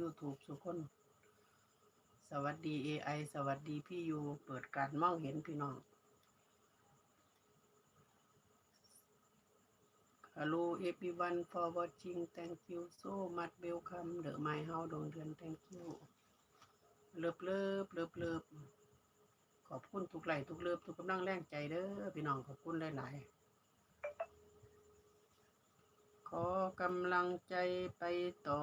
YouTube สุกคน สวัสดี AI สวัสดีพี่ยูเปิดการมองเห็นพี่น้องฮัลโหล everyone for watching thank you so much welcome the my house ดวงเดือน thank you เลิบเลิบเลิบเลิบขอบคุณทุกไลค์ทุกเลิบทุกกำลังแรงใจเด้อพี่น้องขอบคุณหลายๆขอกำลังใจไปต่อ